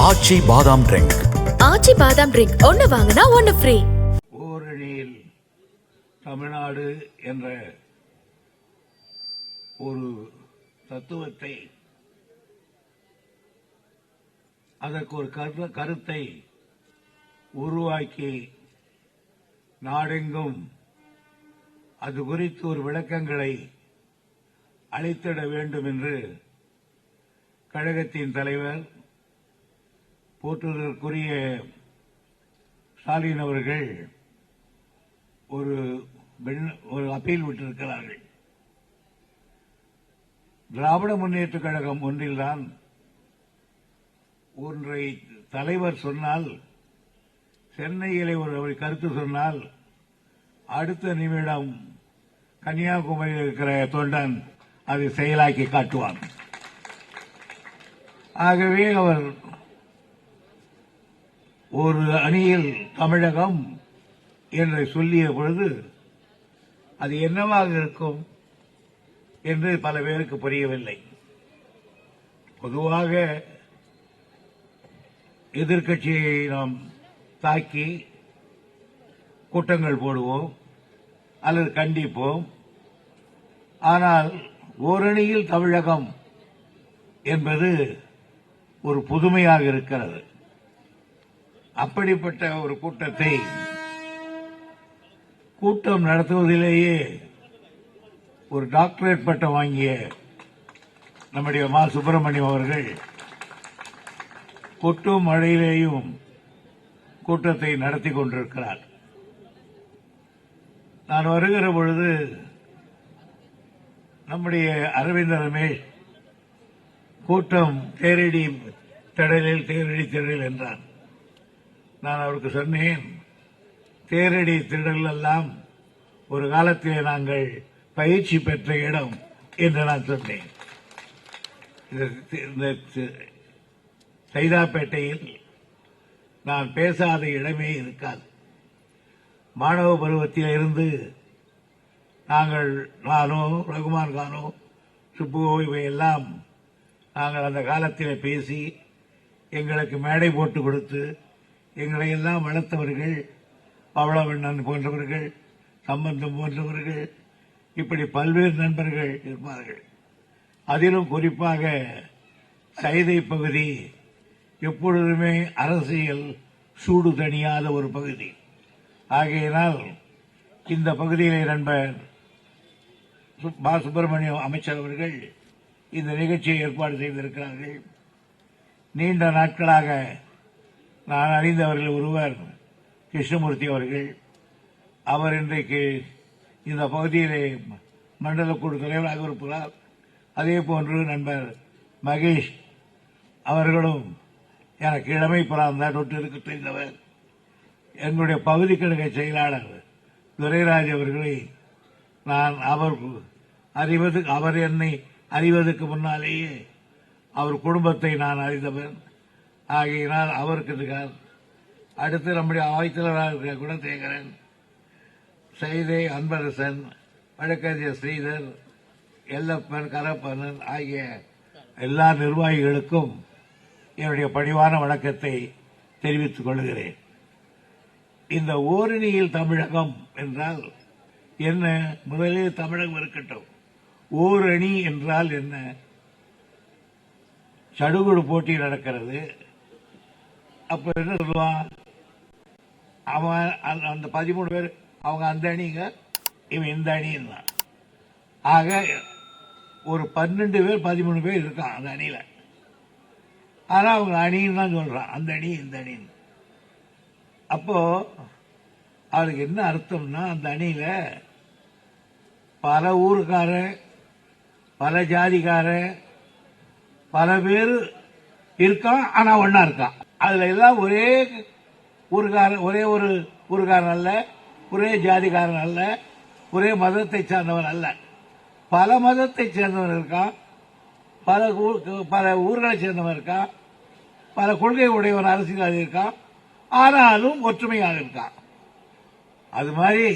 ஆச்சி பாதாம் ட்ரிங்க் ஆச்சி பாதாம் ட்ரிங்க் ஒன்னு வாங்கினா ஒன்னு ஃப்ரீ ஓரணியில் தமிழ்நாடு என்ற ஒரு தத்துவத்தை அதற்கு ஒரு கரு கருத்தை உருவாக்கி நாடெங்கும் அது குறித்து ஒரு விளக்கங்களை அளித்திட வேண்டும் என்று கழகத்தின் தலைவர் போற்றுவதற்குரிய ஸ்டாலின் அவர்கள் ஒரு ஒரு அப்பீல் விட்டிருக்கிறார்கள். திராவிட முன்னேற்ற கழகம் ஒன்றில்தான் ஒன்றை தலைவர் சொன்னால் சென்னையிலே ஒரு அவர் கருத்து சொன்னால் அடுத்த நிமிடம் கன்னியாகுமரியில் இருக்கிற தொண்டன் அதை செயலாக்கி காட்டுவான். ஆகவே அவர் ஒரு அணியில் தமிழகம் என்று சொல்லிய பொழுது அது என்னவாக இருக்கும் என்று பல பேருக்கு புரியவில்லை. பொதுவாக எதிர்க்கட்சியை நாம் தாக்கி கூட்டங்கள் போடுவோம் அல்லது கண்டிப்போம். ஆனால் ஓரணியில் தமிழகம் என்பது ஒரு புதுமையாக இருக்கிறது. அப்படிப்பட்ட ஒரு கூட்டத்தை கூட்டம் நடத்துவதிலேயே ஒரு டாக்டரேட் பட்டம் வாங்கிய நம்முடைய மா சுப்பிரமணியம் அவர்கள் கொட்டும் மழையிலேயும் கூட்டத்தை நடத்தி கொண்டிருக்கிறார். நான் வருகிற பொழுது நம்முடைய அரவிந்த் ரமேஷ் கூட்டம் தேரடி திடலில் தேரடி திடல் என்றார் நான் அவருக்கு சொன்னேன் தேரடி திடல் எல்லாம் ஒரு காலத்திலே நாங்கள் பயிற்சி பெற்ற இடம் என்று நான் சொன்னேன். சைதாப்பேட்டையில் நான் பேசாத இடமே இருக்காது. மாணவ பருவத்தில் இருந்து நாங்கள் நானோ ரகுமான் கானோ சுப்புவோ இவையெல்லாம் நாங்கள் அந்த காலத்தில் பேசி எங்களுக்கு மேடை போட்டு கொடுத்து எங்களை எல்லாம் வளர்த்தவர்கள் பவளவண்ணன் போன்றவர்கள் சம்பந்தம் போன்றவர்கள் இப்படி பல்வேறு நண்பர்கள் இருப்பார்கள். அதிலும் குறிப்பாக சைதை பகுதி எப்பொழுதுமே அரசியல் சூடு தணியாத ஒரு பகுதி. ஆகையினால் இந்த பகுதியிலே நண்பர் பா சுப்பிரமணியம் அமைச்சர் அவர்கள் இந்த நிகழ்ச்சியை ஏற்பாடு செய்திருக்கிறார்கள். நீண்ட நாட்களாக நான் அறிந்தவர்கள் ஒருவர் கிருஷ்ணமூர்த்தி அவர்கள். அவர் இன்றைக்கு இந்த பகுதியிலே மண்டல குழு தலைவராக இருப்பார். அதே போன்று நண்பர் மகேஷ் அவர்களும் எனக்கு இளமை தொட்டு இருக்க தெரிந்தவர் என்னுடைய பகுதி கழக செயலாளர் துரைராஜ் அவர்களை நான் அவர் அறிவது அவர் என்னை அறிவதற்கு முன்னாலேயே அவர் குடும்பத்தை நான் அறிந்தவன். ஆகையினால் அவருக்கு இருக்கார் அடுத்து நம்முடைய ஆய்த்தலராக இருக்கிற குணசேகரன் சைதை அன்பரசன் வழக்கறிஞர் ஸ்ரீதர் எல்லப்பன் கரப்பனன் ஆகிய எல்லா நிர்வாகிகளுக்கும் என்னுடைய பணிவான வணக்கத்தை தெரிவித்துக் கொள்கிறேன். இந்த ஓரணியில் தமிழகம் என்றால் என்ன? முதலில் தமிழகம் இருக்கட்டும். ஓரணி என்றால் என்ன? சடுகுடு போட்டி நடக்கிறது. அப்ப என்ன சொல்லுவான் அவன் அந்த- அந்த பதிமூணு பேர் அவங்க அந்த அணிங்க இவன் இந்த அணின்னா. ஆக ஒரு பன்னெண்டு பேர் பதிமூணு பேர் இருக்கான் அந்த அணியில. ஆனா அவங்க அணின்னு தான் சொல்றான். அந்த அணி இந்த அணின்னு. அப்போ அவருக்கு என்ன அர்த்தம்னா அந்த அணியில பல ஊருக்காரன் பல ஜாதிக்காரன் பல பேர் இருக்கான் ஆனா ஒன்னா இருக்கான். அதுல எல்லாம் ஒரே ஊருக்காரன் ஒரே ஒரு ஊருக்காரன் அல்ல ஒரே ஜாதிக்காரன் அல்ல ஒரே மதத்தை சார்ந்தவன் அல்ல. பல மதத்தை சேர்ந்தவன் இருக்கான் பல பல ஊர்களை சேர்ந்தவன் இருக்கான் பல கொள்கை உடையவன் அரசியல்வாதி இருக்கான் ஆனாலும் ஒற்றுமையாக இருக்கான் அது மாதிரி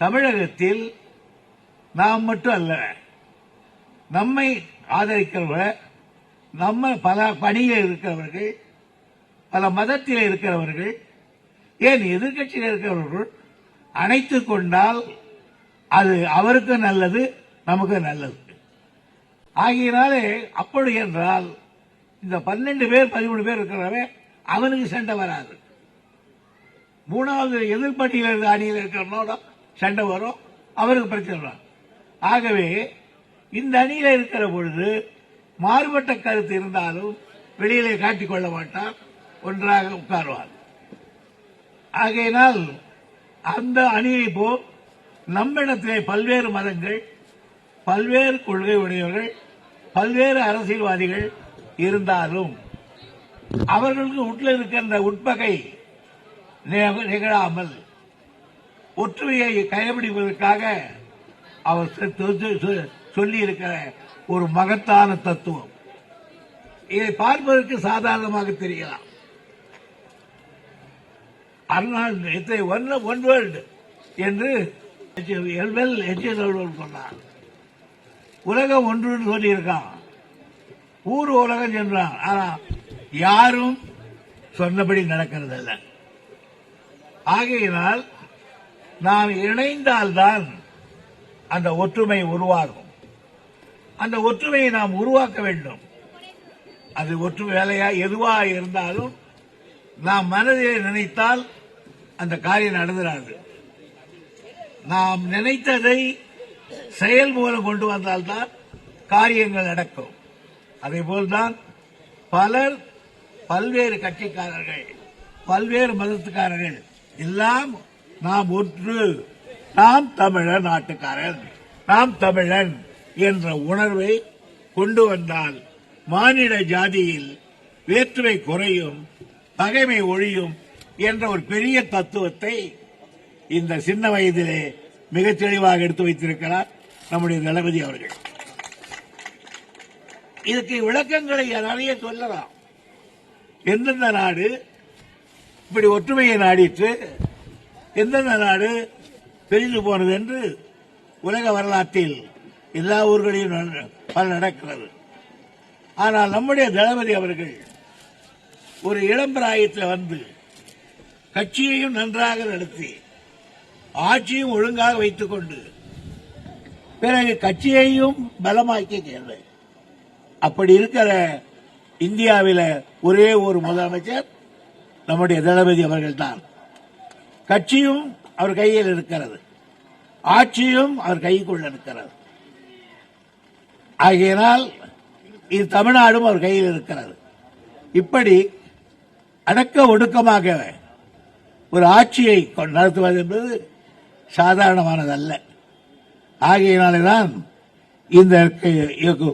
தமிழகத்தில் நாம் மட்டும் அல்ல நம்மை ஆதரிக்கிறவர்கள் நம்ம பல பணியில் இருக்கிறவர்கள் பல மதத்தில் இருக்கிறவர்கள் ஏன் எதிர்கட்சியில் இருக்கிறவர்கள் அணைத்துக் கொண்டால் அது அவருக்கு நல்லது நமக்கு நல்லது. ஆகியனாலே அப்படி என்றால் இந்த பன்னெண்டு பேர் பதிமூணு பேர் இருக்கிறவன் அவனுக்கு சண்டை வராது. மூணாவது எதிர்பட்டியில் இருந்த அணியில் இருக்கிறவனோட சண்டை வரும் அவருக்கு பிரச்சனை வரும் ஆகவே இந்த அணியில இருக்கிற பொழுது மாறுபட்ட கருத்து இருந்தாலும் வெளியிலே காட்டிக்கொள்ள கொள்ள மாட்டார் ஒன்றாக உட்காருவார். ஆகையினால் அந்த அணியை போல் நம்மிடத்திலே பல்வேறு மதங்கள் பல்வேறு கொள்கை உடையவர்கள் பல்வேறு அரசியல்வாதிகள் இருந்தாலும் அவர்களுக்கு உள்ள இருக்கின்ற உட்பகை நிகழாமல் ஒற்றுமையை கடைபிடிப்பதற்காக அவர் சொல்லி இருக்கிற ஒரு மகத்தான தத்துவம். இதை பார்ப்பதற்கு சாதாரணமாக தெரியலாம். அர்னால்டு இத்தை ஒன் ஒன் வேர்ல்டு என்று எல்வெல் எச்எல் சொன்னார். உலகம் ஒன்றுன்னு சொல்லியிருக்கான். ஊர் உலகம் சென்றான். ஆனா யாரும் சொன்னபடி நடக்கிறதில்ல. ஆகையினால் நாம் இணைந்தால்தான் அந்த ஒற்றுமை உருவாகும். அந்த ஒற்றுமையை நாம் உருவாக்க வேண்டும். அது ஒற்றுமை வேலையா எதுவாக இருந்தாலும் நாம் மனதிலே நினைத்தால் அந்த காரியம் நடந்துராது நாம் நினைத்ததை செயல் மூலம் கொண்டு வந்தால்தான் காரியங்கள் நடக்கும். அதே போல்தான் பலர் பல்வேறு கட்சிக்காரர்கள் பல்வேறு மதத்துக்காரர்கள் எல்லாம் நாம் ஒன்று நாம் தமிழர் நாட்டுக்காரன் நாம் தமிழன் என்ற உணர்வை கொண்டு வந்தால் மானிட ஜாதியில் வேற்றுமை குறையும் பகைமை ஒழியும் என்ற ஒரு பெரிய தத்துவத்தை இந்த சின்ன வயதிலே மிகச் தெளிவாக எடுத்து வைத்திருக்கிறார் நம்முடைய தளபதி அவர்கள். இதுக்கு விளக்கங்களை நிறைய சொல்லலாம்? எந்தெந்த நாடு இப்படி ஒற்றுமையை நாடிட்டு எந்தெந்த நாடு பிரிந்து போனது என்று உலக வரலாற்றில் எல்லா ஊர்களிலும் நட- பல நடக்கிறது. ஆனால் நம்முடைய தளபதி அவர்கள் ஒரு இளம்பிராயத்தில் வந்து கட்சியையும் நன்றாக நடத்தி ஆட்சியும் ஒழுங்காக வைத்துக் கொண்டு பிறகு கட்சியையும் பலமாக்கி சேர்ந்தது அப்படி இருக்கிற இந்தியாவில் ஒரே ஒரு முதலமைச்சர் நம்முடைய தளபதி அவர்கள் தான் கட்சியும் அவர் கையில் இருக்கிறது. ஆட்சியும் அவர் கைக்குள்ள இருக்கிறது. ஆகையினால் இது தமிழ்நாடும் அவர் கையில் இருக்கிறது. இப்படி அடக்க ஒடுக்கமாக ஒரு ஆட்சியை நடத்துவது என்பது சாதாரணமானதல்ல. ஆகையினாலேதான் இந்த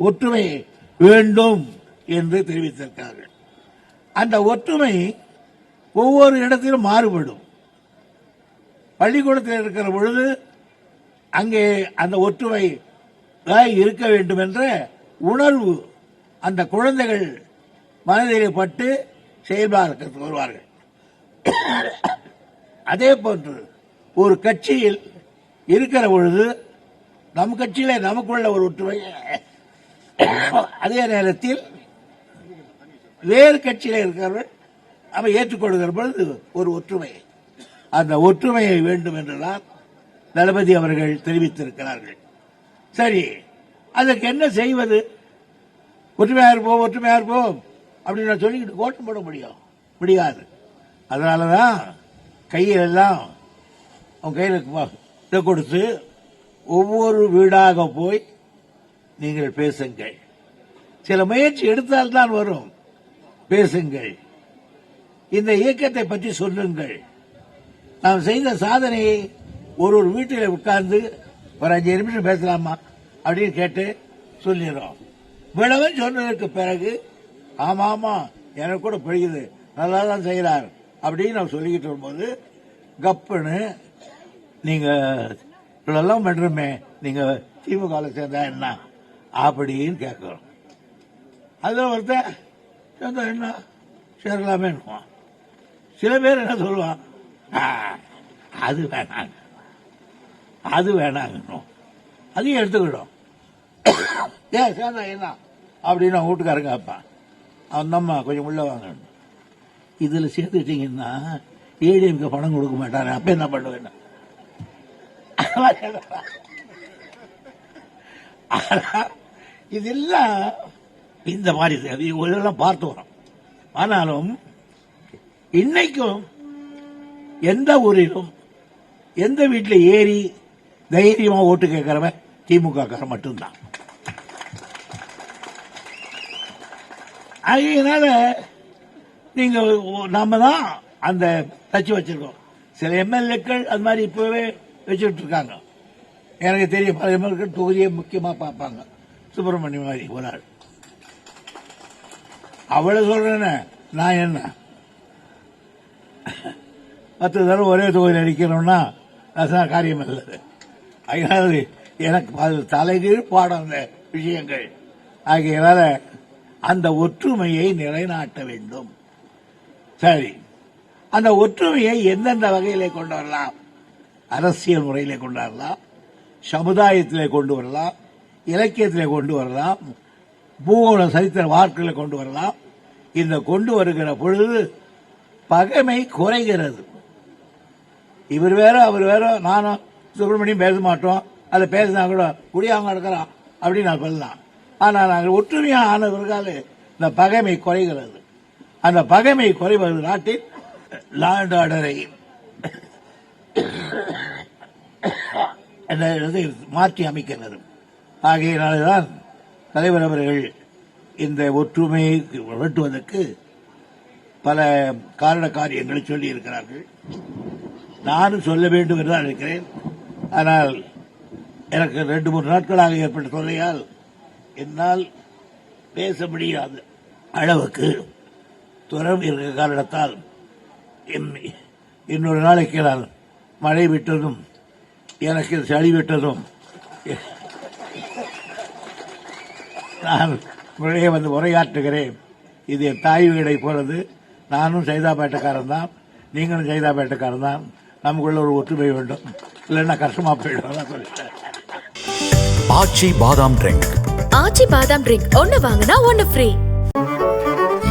ஒற்றுமை வேண்டும் என்று தெரிவித்திருக்கிறார்கள். அந்த ஒற்றுமை ஒவ்வொரு இடத்திலும் மாறுபடும். பள்ளிக்கூடத்தில் இருக்கிற பொழுது அங்கே அந்த ஒற்றுமை இருக்க வேண்டும் என்ற உணர்வு அந்த குழந்தைகள் மனதிலே பட்டு செயல்பாடு வருவார்கள். அதே போன்று ஒரு கட்சியில் இருக்கிற பொழுது நம் கட்சியில நமக்குள்ள ஒரு ஒற்றுமை. அதே நேரத்தில் வேறு கட்சியில இருக்கிறவர்கள் நம்ம ஏற்றுக்கொள்கிற பொழுது ஒரு ஒற்றுமை. அந்த ஒற்றுமையை வேண்டும் என்றுதான் தளபதி அவர்கள் தெரிவித்திருக்கிறார்கள். சரி அதற்கு என்ன செய்வது? ஒற்றுமையா இருப்போம் ஒற்றுமையா இருப்போம் அப்படின்னு நான் சொல்லிக்கிட்டு கோட்டம் போட முடியும். முடியாது. அதனாலதான் தான் கையிலெல்லாம் அவன் கையில் இதை கொடுத்து ஒவ்வொரு வீடாக போய் நீங்கள் பேசுங்கள். சில முயற்சி எடுத்தால்தான் வரும். பேசுங்கள். இந்த இயக்கத்தை பற்றி சொல்லுங்கள். நாம் செய்த சாதனையை ஒரு ஒரு வீட்டில் உட்கார்ந்து ஒரு அஞ்சு நிமிஷம் பேசலாமா அப்படின்னு கேட்டு சொல்லிடுறோம். விளவன் சொன்னதற்கு பிறகு ஆமா ஆமா எனக்கு கூட பிடிக்குது நல்லா தான் செய்கிறார். அப்படின்னு நான் சொல்லிக்கிட்டு வரும்போது கப்புன்னு நீங்க இவ்வளோலாம் பண்றோமே நீங்க திமுக சேர்ந்தா என்ன? அப்படின்னு கேட்குறோம் அதுல ஒருத்தர் சேர்ந்தா என்ன? சேரலாமே சில பேர் என்ன சொல்லுவான்? அது வேணாங்க. அது வேணாங்கணும் அதையும் எடுத்துக்கிடும் ஏன் சேர்ந்தா என்ன? அப்படின்னு அவன் வீட்டுக்காரங்க கேட்பான். அந்த அம்மா கொஞ்சம் உள்ள வாங்கணும் இதுல சேர்த்துட்டீங்கன்னா ஏடிஎம்க்கு பணம் கொடுக்க மாட்டாரு. அப்ப என்ன பண்ணுவேன்? இதெல்லாம் இந்த மாதிரி இதெல்லாம் பார்த்து வரோம். ஆனாலும் இன்னைக்கும் எந்த ஊரிலும் எந்த வீட்டில் ஏறி தைரியமா ஓட்டு கேட்கிறவன் திமுக காரன் மட்டும்தான். அதனால நீங்கள் நாம தான் அந்த தச்சு வச்சிருக்கோம். சில எம்எல்ஏக்கள் அது மாதிரி இப்பவே வச்சுட்டு இருக்காங்க எனக்கு தெரியும் பல எம்எல்ஏக்கள் தொகுதியை முக்கியமா பார்ப்பாங்க. சுப்பிரமணியம் மாதிரி ஒரு ஆள். அவளை சொல்றேன்னு நான் என்ன? பத்து தடவை ஒரே தொகுதியில் அடிக்கிறோம்னா அதுதான் காரியம் இல்லை அதனால எனக்கு அது தலைகீழ் பாடம் அந்த விஷயங்கள். ஆகையினால அந்த ஒற்றுமையை நிலைநாட்ட வேண்டும். சரி. அந்த ஒற்றுமையை எந்தெந்த வகையிலே கொண்டு வரலாம்? அரசியல் முறையிலே கொண்டு வரலாம் சமுதாயத்திலே கொண்டு வரலாம் இலக்கியத்திலே கொண்டு வரலாம் பூகோள சரித்திர வார்த்தைகளை கொண்டு வரலாம். இந்த கொண்டு வருகிற பொழுது பகைமை குறைகிறது. இவர் வேற அவர் வேற நானும் சுப்பிரமணியம் பேச மாட்டோம். அதை பேசினா கூட குடியாம நடக்கிறான் அப்படின்னு நான் சொல்லலாம். ஆனால் நாங்கள் ஒற்றுமையாக ஆன பிறகால இந்த பகைமை குறைகிறது. அந்த பகைமை குறைவது நாட்டில் லாண்ட் ஆர்டரை மாற்றி இதை மாற்றி அமைக்கிறது ஆகையினால்தான் தலைவர் அவர்கள் இந்த ஒற்றுமையை வெட்டுவதற்கு பல காரண காரியங்களை சொல்லி இருக்கிறார்கள் நானும் சொல்ல வேண்டும் என்று இருக்கிறேன். ஆனால் எனக்கு ரெண்டு மூன்று நாட்களாக ஏற்பட்ட தொல்லையால் என்னால் பேச முடியாத அளவுக்கு துறம் இருக்கிற காரணத்தால் இன்- இன்னொரு நாளைக்கு நான் மழை விட்டதும் எனக்கு சளி விட்டதும். நான் முறையே வந்து உரையாற்றுகிறேன். இது என் தாய் வீடை போறது நானும் சைதாப்பேட்டைக்காரன் தான். நீங்களும் சைதாப்பேட்டைக்காரன் தான். நமக்குள்ள ஒரு ஒற்றுமை வேண்டும். இல்லைன்னா கஷ்டமா போயிடும். ஆச்சி பாதாம் ட்ரிங்க். ஆச்சி பாதாம் ட்ரிங்க். ஒன்னு வாங்கினா ஒன்னு ஃப்ரீ.